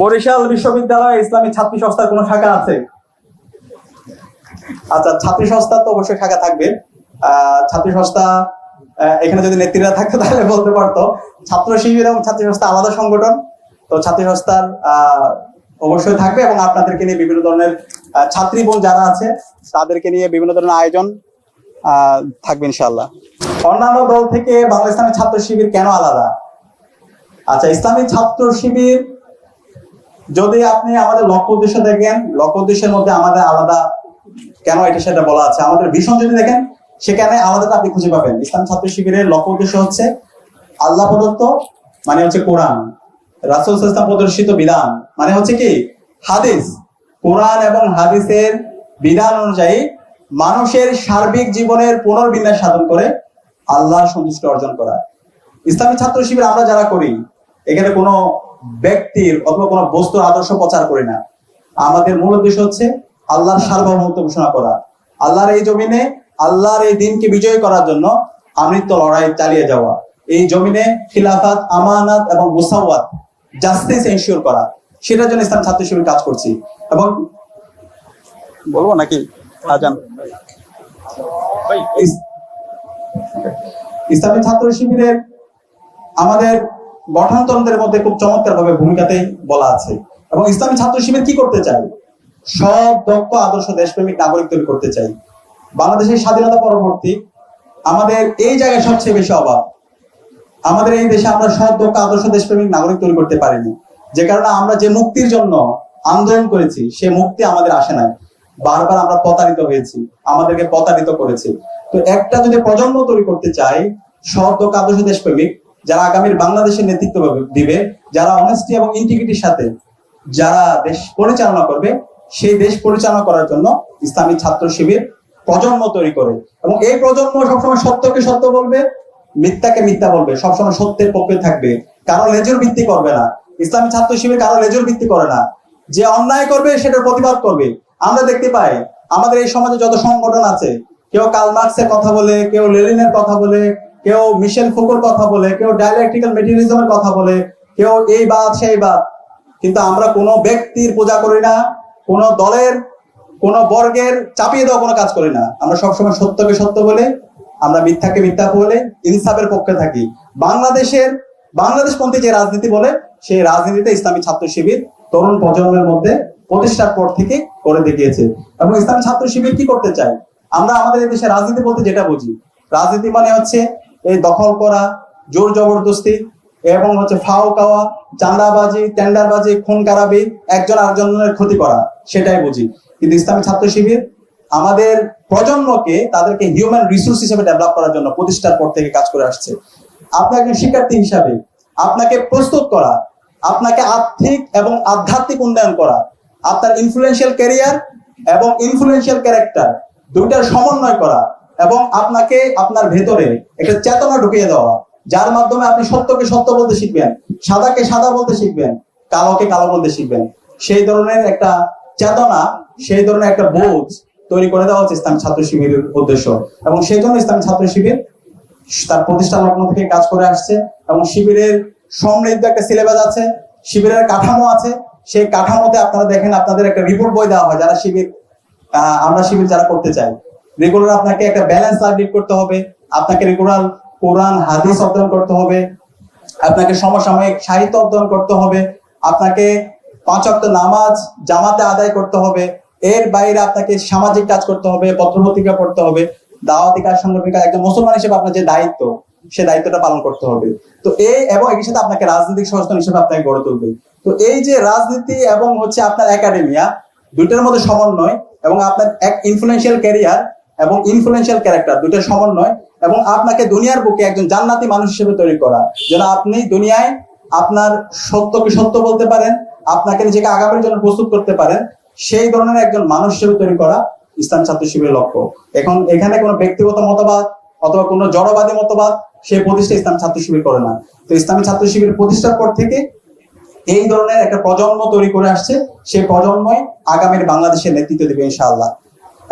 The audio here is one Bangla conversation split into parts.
বরিশাল বিশ্ববিদ্যালয়ে ইসলামী ছাত্রী সংস্থার কোনো শাখা আছে? আচ্ছা ছাত্রী সংস্থার তো অবশ্যই শাখা থাকবে। ছাত্রী সংস্থা এখানে যদি নেত্রীরা থাকতো তাহলে বলতে পারতো। ছাত্র শিবির এবং ছাত্রী সংস্থা আলাদা সংগঠন। তো ছাত্রী সংস্থার অবশ্যই থাকবে এবং আপনাদেরকে নিয়ে বিভিন্ন ধরনের ছাত্রী বোন যারা আছে, তাদেরকে নিয়ে বিভিন্ন ধরনের আয়োজন থাকবে ইনশাল্লাহ অন্যান্য দল থেকে বাংলা ইসলামী ছাত্র শিবির কেন আলাদা? আচ্ছা ইসলামী ছাত্র শিবির যদি আপনি আমাদের লক্ষ্য উদ্দেশ্য দেখেন, লক্ষ্য উদ্দেশ্যের মধ্যে আমাদের আলাদা কেন এটা সেটা বলা আছে? আমাদের ভীষণ যদি দেখেন, সেখানে আলাদাটা আপনি খুঁজে পাবেন। ইসলাম ছাত্র শিবিরের লক্ষ্য উদ্দেশ্য হচ্ছে আল্লাহ প্রদত্ত মানে হচ্ছে কোরআন। রাসুল ইসলাম প্রদর্শিত বিধান। মানে হচ্ছে কি? হাদিস। কোরআন এবং হাদিসের বিধান অনুযায়ী মানুষের সার্বিক জীবনের পুনর্বিন্যাস সাধন করে আল্লাহর সন্তুষ্ট অর্জন করা। ইসলামী ছাত্র শিবির আমরা যারা করি, এখানে কোনো ব্যক্তির অথবা কোনো বস্তুর আদর্শ প্রচার করি না। আমাদের মূল উদ্দেশ্য হচ্ছে আল্লাহর সার্বভৌমত্ব ঘোষণা করা। আল্লাহর এই জমিনে আল্লাহর এই দিনকে বিজয় করার জন্য আমৃত্য লড়াই চালিয়ে যাওয়া। এই জমিনে খিলাফাত আমানাত এবং মুসাওয়াত জাস্টিস এনশিওর করা। সেটার জন্য ইসলাম ছাত্র শিবির কাজ করছি। এবং বলব নাকি? আজান। ইস- ইসলামী ছাত্র শিবিরের আমাদের গঠনতন্ত্রের মধ্যে খুব চমৎকার ভাবে ভূমিকাতেই বলা আছে। এবং ইসলামী ছাত্র শিবির কি করতে চাই সব দক্ষ আদর্শ দেশপ্রেমিক নাগরিক তৈরি করতে চাই বাংলাদেশের স্বাধীনতা পরবর্তী, আমাদের এই জায়গায় সবচেয়ে বেশি অভাব। আমাদের এই দেশে আমরা সৎ দক্ষ আদর্শ দেশপ্রেমিক নাগরিক তৈরি করতে পারিনি। যে কারণে আমরা যে মুক্তির জন্য আন্দোলন করেছি, সে মুক্তি আমাদের আসে নাই। বারবার আমরা প্রতারিত হয়েছি, আমাদেরকে প্রতারিত করেছে। তো একটা যদি প্রজন্ম তৈরি করতে চাই সৎ দক্ষ আদর্শ দেশপ্রেমিক যারা আগামীর বাংলাদেশের নেতৃত্ব দিবে, যারা অনেস্টি এবং ইন্টিগ্রিটির সাথে যারা দেশ পরিচালনা করবে, সেই দেশ পরিচালনা করার জন্য ইসলামী ছাত্র শিবির প্রজন্ম তৈরি করে। এবং এই প্রজন্ম সবসময় সত্যকে সত্য বলবে, মিথ্যাকে মিথ্যা বলবে, সবসময় সত্যের পক্ষে থাকবে। কারও লেজুর ভিত্তি করবে না। ইসলামী ছাত্র শিবির কারও লেজুর ভিত্তি করে না। যে অন্যায় করবে, সেটার প্রতিবাদ করবে। আমরা দেখতে পাই, আমাদের এই সমাজে যত সংগঠন আছে, কেউ কাল মার্কসের কথা বলে, কেউ লেলিনের কথা বলে কেউ মিশেল ফুকোর কথা বলে, কেউ ডায়ালেকটিক্যাল মেটেরিয়ালিজমের কথা বলে, কেউ এই বাদ সেই বাদ কিন্তু আমরা কোনো ব্যক্তির পূজা করি না, কোনো দলের, কোনো বর্গের চাপিয়ে দেওয়া কোনো কাজ করি না। আমরা সবসময় সত্যকে সত্য বলে, আমরা মিথ্যাকে মিথ্যা বলে, ইনসাফের পক্ষে থাকি। বাংলাদেশের, বাংলাদেশপন্থী যে রাজনীতি বলে, সেই রাজনীতিতে ইসলামী ছাত্র শিবির তরুণ প্রজন্মের মধ্যে প্রতিষ্ঠার পর থেকে করে দেখিয়েছে। এবং ইসলামী ছাত্র শিবির কি করতে চায়? আমরা আমাদের দেশে রাজনীতি বলতে যেটা বুঝি, রাজনীতি মানে হচ্ছে এই দখল করা, জোর জবরদস্তি এবং হচ্ছে ফাও খাওয়া চাঁদাবাজি টেন্ডারবাজি, খুন কারাবি, একজন আরেকজনের ক্ষতি করা, সেটাই বুঝি। কিন্তু ইসলামী ছাত্র শিবির আমাদের প্রজন্মকে তাদেরকে হিউম্যান রিসোর্স হিসেবে ডেভেলপ করার জন্য প্রতিষ্ঠার পর থেকে কাজ করে আসছে। আপনি একজন শিক্ষার্থী হিসাবে আপনাকে প্রস্তুত করা, আপনাকে আর্থিক এবং আধ্যাত্মিক উন্নয়ন করা, আপনার ইনফ্লুয়েন্সিয়াল ক্যারিয়ার এবং ইনফ্লুয়েন্সিয়াল ক্যারেক্টার দুইটার সমন্বয় করা এবং আপনাকে আপনার ভেতরে একটা চেতনা ঢুকিয়ে দেওয়া। যার মাধ্যমে আপনি সত্যকে সত্য বলতে শিখবেন, সাদাকে সাদা বলতে শিখবেন, কালোকে কালো বলতে শিখবেন। সেই ধরনের একটা চেতনা, সেই ধরনের একটা বোধ তৈরি করে দেওয়া হচ্ছে ইসলাম ছাত্র শিবিরের উদ্দেশ্য। এবং সেই জন্য ইসলাম ছাত্র শিবির তার প্রতিষ্ঠা লগ্ন থেকে কাজ করে আসছে এবং শিবিরের সমৃদ্ধ একটা সিলেবাস আছে, শিবিরের কাঠামো আছে। সেই কাঠামোতে আপনারা দেখেন আপনাদের একটা রিপোর্ট বই দেওয়া হয়, যারা শিবির আমরা শিবির যারা করতে চাই। রেগুলার আপনাকে একটা ব্যালেন্স লিড করতে হবে আপনাকে রেগুলার কোরআন হাদিস অধ্যয়ন করতে হবে আপনাকে সমসাময়িক সাহিত্য অধ্যয়ন করতে হবে আপনাকে পাঁচ অক্ট নামাজ জামাতে আদায় করতে হবে এর বাইরে আপনাকে সামাজিক কাজ করতে হবে পত্রপত্রিকা পড়তে হবে দাওয়াতি কাজ সাংগঠনিক কাজ, একজন মুসলমান হিসেবে আপনার যে দায়িত্ব সে দায়িত্বটা পালন করতে হবে। তো এই এবং একই সাথে আপনাকে রাজনৈতিক সচেতন হিসেবে আপনাকে গড়ে তুলবে। তো এই যে রাজনীতি এবং হচ্ছে আপনার একাডেমিয়া দুইটার মধ্যে সমন্বয় এবং আপনার এক ইনফ্লুয়েন্সিয়াল ক্যারিয়ার এবং ইনফ্লুয়েন্সিয়াল ক্যারেক্টার দুইটার সমন্বয় এবং আপনাকে দুনিয়ার বুকে একজন জান্নাতি মানুষ হিসেবে তৈরি করা। যেন আপনি দুনিয়ায় আপনার সত্যকে সত্য বলতে পারেন, আপনাকে নিজেকে আগামীর জন্য প্রস্তুত করতে পারেন, সেই ধরনের একজন মানুষ হিসেবে তৈরি করা ইসলাম ছাত্র শিবিরের লক্ষ্য। এখন এখানে কোনো ব্যক্তিগত মতবাদ অথবা কোনো জড়বাদী মতবাদ সেই প্রতিষ্ঠা ইসলাম ছাত্র শিবির করে না। তো ইসলামী ছাত্র শিবির প্রতিষ্ঠার পর থেকে এই ধরনের একটা প্রজন্ম তৈরি করে আসছে, সেই প্রজন্মই আগামীর বাংলাদেশের নেতৃত্ব দেবে ইনশাআল্লাহ।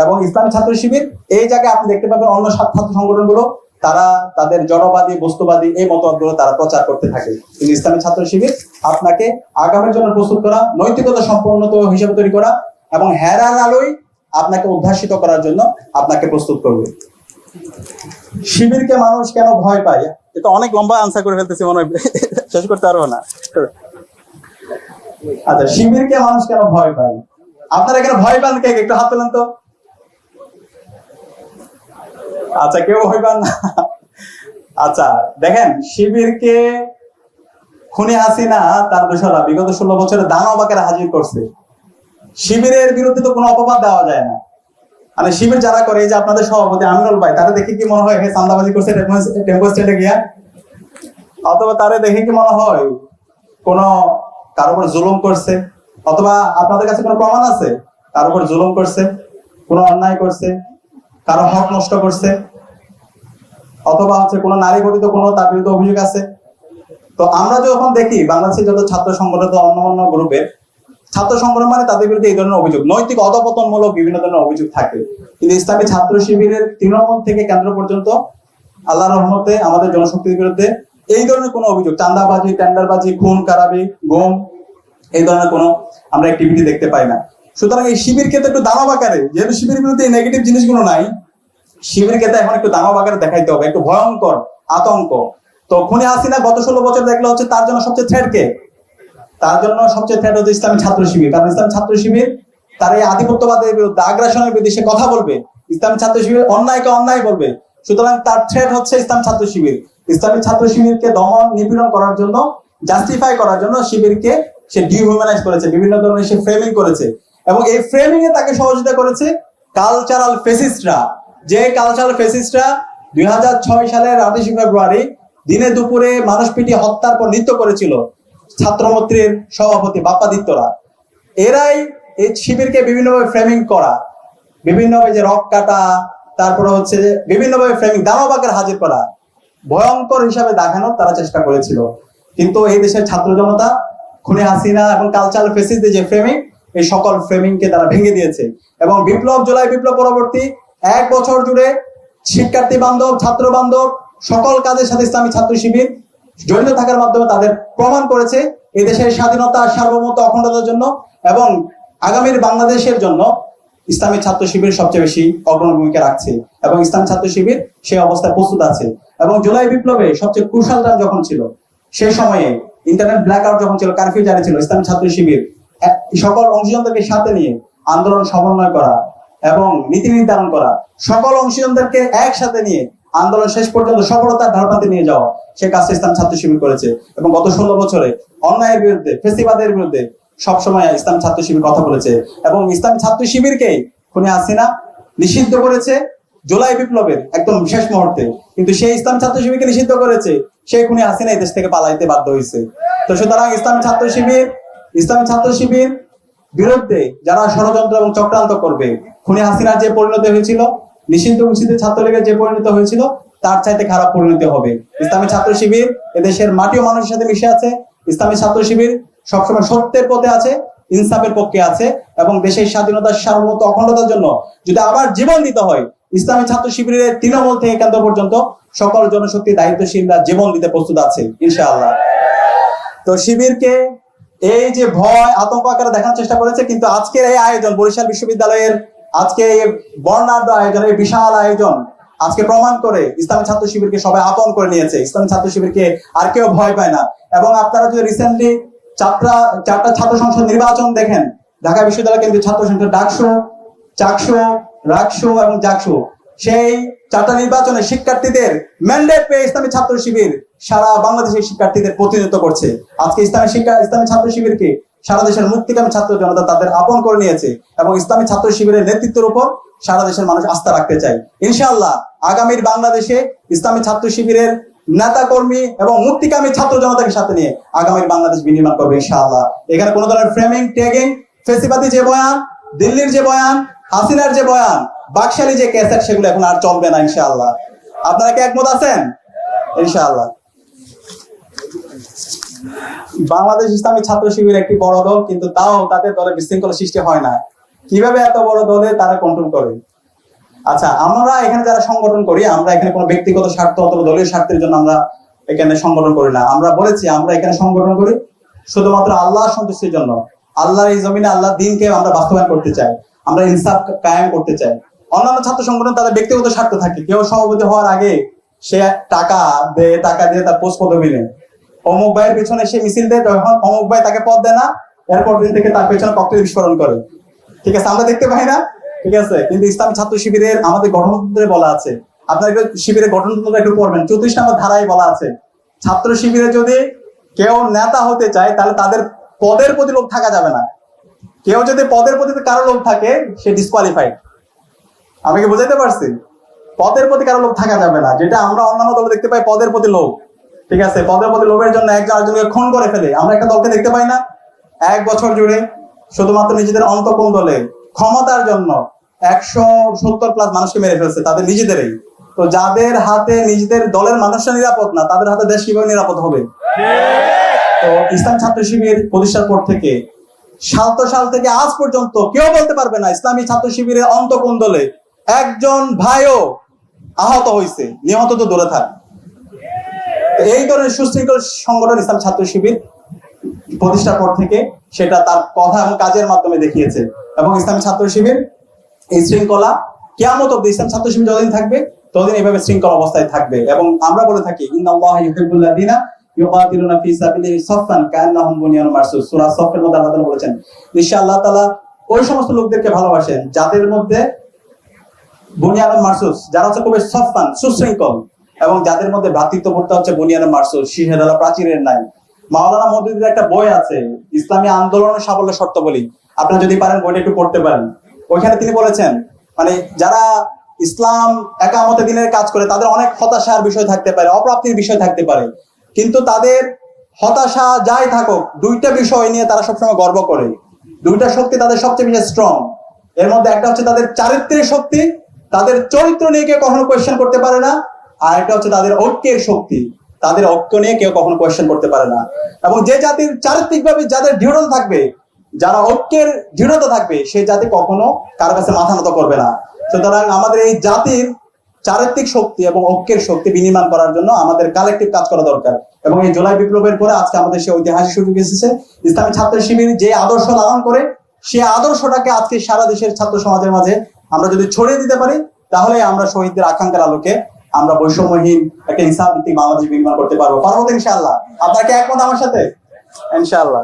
এবং ইসলাম ছাত্র শিবির, এই জায়গায় আপনি দেখতে পাবেন অন্য ছাত্র সংগঠনগুলো, তারা তাদের জড়বাদী বস্তুবাদী এই মতবাদগুলো তারা প্রচার করতে থাকে। কিন্তু ইসলামী ছাত্র শিবির আপনাকে আগামীর জন্য প্রস্তুত করা, নৈতিকতা সম্পন্ন হিসাবে তৈরি করা এবং হেরার আলোয় আপনাকে উদ্ভাসিত করার জন্য আপনাকে প্রস্তুত করবে। শিবিরকে মানুষ কেন ভয় পায়? এটা অনেক লম্বা আনসার করে ফেলতেছি মনে হয়, শেষ করতে পারব না। আচ্ছা শিবিরকে মানুষ কেন ভয় পায়? আপনারা এখানে ভয় পান কে? একটু হাত তোলেন তো। আচ্ছা কেউ পান না। আচ্ছা দেখেন, শিবিরকে খুনি হাসিনা তার দোষরা বিগত ষোলো বছরে দানব আকারে হাজির করছে। শিবিরের বিরুদ্ধে তো কোনো অপবাদ দেওয়া যায় না। মানে শিবির যারা করে যে আপনাদের সভাপতি আমিনুল ভাই, তারা দেখে কি মনে হয় চান্দাবাজি করছে, টেম্পো স্টেটে গিয়া? অথবা তারে দেখে কি মনে হয় কোন কারও উপর জুলুম করছে? অথবা আপনাদের কাছে কোনো প্রমাণ আছে? কারও উপর জুলুম করছে? কোনো অন্যায় করছে? কারও হক নষ্ট করছে। অথবা হচ্ছে কোনো নারী ঘটিত কোনো তার বিরুদ্ধে অভিযোগ আছে। তো আমরা যখন দেখি, বাংলাদেশের যত ছাত্র সংগঠন অন্য অন্য গ্রুপের ছাত্র সংগঠন মানে তাদের বিরুদ্ধে এই ধরনের অভিযোগ। নৈতিক অধপতনমূলক বিভিন্ন ধরনের অভিযোগ থাকে। কিন্তু ইসলামী ছাত্র শিবিরের তৃণমূল থেকে কেন্দ্র পর্যন্ত আল্লাহ রহমতে আমাদের জনশক্তির বিরুদ্ধে এই ধরনের কোনো অভিযোগ চান্দাবাজি টেন্ডারবাজি, খুন, কারাবি, গম, এই ধরনের কোনো আমরা অ্যাক্টিভিটি দেখতে পাই না। সুতরাং এই শিবির ক্ষেত্রে একটু দানব আকারে, যেহেতু শিবিরের বিরুদ্ধে নেগেটিভ জিনিসগুলো নাই শিবিরকে তো এখন একটু দানব আকারে দেখাইতে হবে, একটু ভয়ঙ্কর, আতঙ্ক। তো খুনি হাসিনা গত ষোলো বছর দেখলে হচ্ছে তার জন্য সবচেয়ে থ্রেড কে? তার জন্য সবচেয়ে থ্রেট হচ্ছে ইসলামী ছাত্র শিবির। কারণ ইসলামী ছাত্র শিবির তার এই আধিপত্যবাদের বিরুদ্ধে আগ্রাসনের বিরুদ্ধে সে কথা বলবে। ইসলামী ছাত্র শিবির অন্যায়কে অন্যায় বলবে। সুতরাং তার থ্রেট হচ্ছে ইসলাম ছাত্র শিবির। ইসলামী ছাত্র শিবিরকে দমন নিপীড়ন করার জন্য জাস্টিফাই করার জন্য শিবিরকে সে ডিহিউম্যানাইজ করেছে, বিভিন্ন ধরনের সে ফ্রেমিং করেছে। এবং এই ফ্রেমিং এ তাকে সহযোগিতা করেছে কালচারাল ফেসিস্টরা যে কালচারাল ফেসিস্টরা দুই হাজার ছয় সালের আঠাশে ফেব্রুয়ারি দিনে দুপুরে মানুষ পিটি হত্যার পর নৃত্য করেছিল ছাত্রমন্ত্রীর সভাপতি বাপ্পাদিত্যরা। এরাই এই শিবিরকে বিভিন্নভাবে ফ্রেমিং করা। বিভিন্নভাবে যে রক কাটা, তারপরে হচ্ছে যে বিভিন্নভাবে ফ্রেমিং দানবাকের হাজির করা। ভয়ঙ্কর হিসাবে দেখানোর তারা চেষ্টা করেছিল। কিন্তু এই দেশের ছাত্র জনতা, খুনে হাসিনা এবং কালচারাল ফেসিসদের যে ফ্রেমিং এই সকল ফ্রেমিং কে তারা ভেঙে দিয়েছে। এবং বিপ্লব, জুলাই বিপ্লব পরবর্তী এক বছর জুড়ে শিক্ষার্থী বান্ধব, ছাত্র বান্ধব সকল কাজের সাথে ইসলামী ছাত্র শিবির জড়িত থাকার মাধ্যমে তাদের প্রমাণ করেছে এই দেশের স্বাধীনতা, সার্বভৌমত্ব, অখণ্ডতার জন্য এবং আগামীর বাংলাদেশের জন্য ইসলামী ছাত্র শিবির সবচেয়ে বেশি অগ্রণী ভূমিকা রাখছে এবং ইসলাম ছাত্র শিবির সেই অবস্থায় প্রস্তুত আছে। এবং জুলাই বিপ্লবে সবচেয়ে ক্রুশাল টাইম যখন ছিল, সেই সময়ে ইন্টারনেট ব্ল্যাক আউট যখন ছিল কারফিউ জারি ছিল, ইসলামী ছাত্র শিবির সকল অংশীজনদেরকে সাথে নিয়ে আন্দোলন সমন্বয় করা এবং নীতি নির্ধারণ করা। সকল অংশীজনদেরকে একসাথে নিয়ে আন্দোলন শেষ পর্যন্ত সফলতার ধারপাতে নিয়ে যাওয়া সে কাজটা ইসলাম ছাত্র শিবির করেছে এবং গত ষোলো বছরে অন্যায়ের বিরুদ্ধে, ফেসিবাদের বিরুদ্ধে সবসময় ইসলাম ছাত্র শিবির কথা বলেছে এবং ইসলাম ছাত্র শিবিরকে খুনি হাসিনা নিষিদ্ধ করেছে জুলাই বিপ্লবের একদম শেষ মুহূর্তে। কিন্তু সেই ইসলাম ছাত্র শিবিরকে নিষিদ্ধ করেছে সেই খুনি হাসিনা এই দেশ থেকে পালাইতে বাধ্য হয়েছে। তো সুতরাং ইসলাম ছাত্র শিবির ইসলামী ছাত্র শিবির বিরুদ্ধে যারা ষড়যন্ত্র এবং চক্রান্ত করবে, খুনি হাসিনার যে পরিণতি হয়েছিল, নিষিদ্ধ ঘোষিত ছাত্রলীগের যে পরিণত হয়েছিল, তার চাইতে খারাপ পরিণতি হবে। ইসলামী ছাত্র শিবির এদেশের মাটি ও মানুষের সাথে মিশে আছে। ইসলামী ছাত্র শিবির সবসময় সত্যের পথে আছে, ইনসাফের পক্ষে আছে এবং দেশের স্বাধীনতার সার্বভৌমত্ব অখণ্ডতার জন্য যদি আবার জীবন দিতে হয়, ইসলামী ছাত্র শিবিরের তৃণমূল থেকে কেন্দ্র পর্যন্ত সকল জনশক্তি দায়িত্বশীলরা জীবন দিতে প্রস্তুত আছে, ইনশাআল্লাহ। তো শিবিরকে এই যে ভয়, আতঙ্ক আকারে দেখানোর চেষ্টা করেছে, কিন্তু আজকের এই আয়োজন, বরিশাল বিশ্ববিদ্যালয়ের আজকে এই বর্ণাঢ্য আয়োজন, এই বিশাল আয়োজন, আজকে প্রমাণ করে ইসলামী ছাত্র শিবিরকে সবাই আপন করে নিয়েছে। ইসলামী ছাত্র শিবিরকে আর কেউ ভয় পায় না। এবং আপনারা যদি রিসেন্টলি চারটা চারটা ছাত্র সংসদ নির্বাচন দেখেন, ঢাকা বিশ্ববিদ্যালয় কেন্দ্রীয় ছাত্র সংসদ ডাকসু, চাকসু, রাকসু এবং জাকসু, সেই চারটা নির্বাচনে শিক্ষার্থীদের ম্যান্ডেট পেয়ে ইসলামী ছাত্র শিবির সারা বাংলাদেশের শিক্ষার্থীদের প্রতিনিধিত্ব করছে। আজকে ইসলামী শিক্ষা, ইসলামী ছাত্র শিবিরকে সারা দেশের মুক্তিকামী ছাত্র জনতা তাদের আপন করে নিয়েছে এবং ইসলামী ছাত্র শিবিরের নেতৃত্বের উপর সারা দেশের মানুষ আস্থা রাখতে চাই ইনশাআল্লাহ আগামীর বাংলাদেশে ইসলামী ছাত্র শিবিরের নেতা কর্মী এবং মুক্তিকামী ছাত্র জনতাকে সাথে নিয়ে আগামীর বাংলাদেশ বিনির্মাণ করবে ইনশাআল্লাহ। এখানে কোনো ধরনের ফ্রেমিং ট্যাগিং ফেসিবাদী যে বয়ান, দিল্লির যে বয়ান, হাসিনার যে বয়ান, বাকশালী যে ক্যাসেট, সেগুলো এখন আর চলবে না ইনশাআল্লাহ। আপনারা কি একমত আছেন? ইনশাআল্লাহ। বাংলাদেশ ইসলামী ছাত্র শিবির একটি বড় দল, কিন্তু তাও তাদের দলে বিশৃঙ্খলা সৃষ্টি হয় না। কীভাবে এত বড় দলে তারা কন্ট্রোল করে? আচ্ছা আমরা এখানে যারা সংগঠন করি, আমরা এখানে কোনো ব্যক্তিগত স্বার্থ অথবা দলীয় স্বার্থের জন্য আমরা এখানে সংগঠন করি না। আমরা বলেছি, আমরা এখানে সংগঠন করি শুধুমাত্র আল্লাহ সন্তুষ্টির জন্য। আল্লাহর এই জমিনে আল্লাহ দিনকে আমরা বাস্তবায়ন করতে চাই, আমরা ইনসাফ কায়েম করতে চাই। অন্যান্য ছাত্র সংগঠন তাদের ব্যক্তিগত স্বার্থ থাকে। কেউ সভাপতি হওয়ার আগে সে টাকা দেয়, টাকা দিয়ে তার পোস্ট পদবি নেয়। অমুক ভাইয়ের পিছনে সে মিছিল দেয়, তখন অমুক ভাই তাকে পথ দেয় না, এরপর দিন থেকে তার পেছনে ককটেল বিস্ফোরণ করে। ঠিক আছে, আমরা দেখতে পাই না? ঠিক আছে, কিন্তু ইসলামী ছাত্র শিবিরের আমাদের গঠনতন্ত্রে বলা আছে। আপনার শিবিরের গঠনতন্ত্র একটু পড়বেন। চৌত্রিশ নম্বর ধারায় বলা আছে, ছাত্র শিবিরে যদি কেউ নেতা হতে চায়, তাহলে তাদের পদের প্রতি লোক থাকা যাবে না। কেউ যদি পদের প্রতি কারও লোক থাকে, সে ডিসকোয়ালিফাইড আমি কি বুঝাইতে পারছি? পদের প্রতি কারও লোক থাকা যাবে না, যেটা আমরা অন্যান্য দলে দেখতে পাই, পদের প্রতি লোক ঠিক আছে? পদে পদে লোভের জন্য একজন আরেকজনকে খুন করে ফেলে, আমরা একটা দলকে দেখতে পাই না। এক বছর জুড়ে শুধুমাত্র নিজেদের অন্তকোণ দলে ক্ষমতার জন্য একশো সত্তর প্লাস মানুষকে মেরে ফেলছে তাদের নিজেদেরই। তো যাদের হাতে নিজেদের দলের মানুষরা নিরাপদ না, তাদের হাতে দেশ কীভাবে নিরাপদ হবে? তো ইসলাম ছাত্র শিবির প্রতিষ্ঠার পর থেকে সাত সাল থেকে আজ পর্যন্ত কেউ বলতে পারবে না, ইসলামী ছাত্র শিবিরের অন্তকোণ দলে একজন ভাইও আহত হয়েছে। নিহত তো দূরে থাক। এই ধরনের সুশৃঙ্খল সংগঠন ইসলাম ছাত্র শিবির প্রতিষ্ঠার পর থেকে সেটা তার কথা এবং কাজের মাধ্যমে দেখিয়েছে। এবং ইসলামী ছাত্র শিবির এই শৃঙ্খলা কেয়ামত অব্দি ইসলাম ছাত্র শিবির যতদিন থাকবে, ততদিন এইভাবে শৃঙ্খল অবস্থায় থাকবে। এবং আমরা বলে থাকি ইউকাতিলুনা ফি সাবিলিহি সাফফান বুনিয়ানুম মারসুস। সূরা মধ্যে আল্লাহ তাআলা বলেছেন আল্লাহ তাআলা ওই সমস্ত লোকদেরকে ভালোবাসেন যাদের মধ্যে বুনিয়ানুম মারসুস, যারা হচ্ছে খুবই সফান সুশৃঙ্খল এবং যাদের মধ্যে ভ্রাতৃত্ববোধটা হচ্ছে বুনিয়ানুম মারসুস শিহেদালা প্রাচীরের নাই। মাওলানা মদুদের একটা বই আছে, ইসলামী আন্দোলনের সাফল্য শর্ত বলি। আপনারা যদি পারেন বইটা একটু পড়তে পারেন। ওইখানে তিনি বলেছেন মানে যারা ইসলাম একামতে দিনের কাজ করে, তাদের অনেক হতাশার বিষয় থাকতে পারে, অপ্রাপ্তির বিষয় থাকতে পারে। কিন্তু তাদের হতাশা যাই থাকুক, দুইটা বিষয় নিয়ে তারা সবসময় গর্ব করে। দুইটা শক্তি তাদের সবচেয়ে বেশি স্ট্রং এর মধ্যে একটা হচ্ছে তাদের চারিত্রিক শক্তি, তাদের চরিত্র নিয়ে কেউ কখনো কোয়েশ্চেন করতে পারে না। আর একটা হচ্ছে তাদের ঐক্যের শক্তি। তাদের ঐক্য নিয়ে কেউ কখনো কোয়েশ্চেন করতে পারে না। এবং যে জাতির চারিত্রিকভাবে যাদের দৃঢ়তা থাকবে, যারা ঐক্যের দৃঢ়তা থাকবে সেই জাতি কখনো কারও কাছে মাথা নত করবে না। সুতরাং আমাদের এই জাতির চারিত্রিক শক্তি এবং ঐক্যের শক্তি বিনির্মাণ করার জন্য আমাদের কালেকটিভ কাজ করা দরকার। এবং এই জুলাই বিপ্লবের পরে আজকে আমাদের সেই ঐতিহাসিক সুযোগ এসেছে। ইসলামী ছাত্র শিবির যে আদর্শ লালন করে সেই আদর্শটাকে আজকে সারা দেশের ছাত্র সমাজের মাঝে আমরা যদি ছড়িয়ে দিতে পারি, তাহলে আমরা শহীদদের আকাঙ্ক্ষার আলোকে আমরা বৈষম্যহীন একটা ইনসাফ ভিত্তিক বাংলাদেশ নির্মাণ করতে পারব। পারব তো ইনশাআল্লাহ। আপনাকে একমত আমার সাথে? ইনশাআল্লাহ।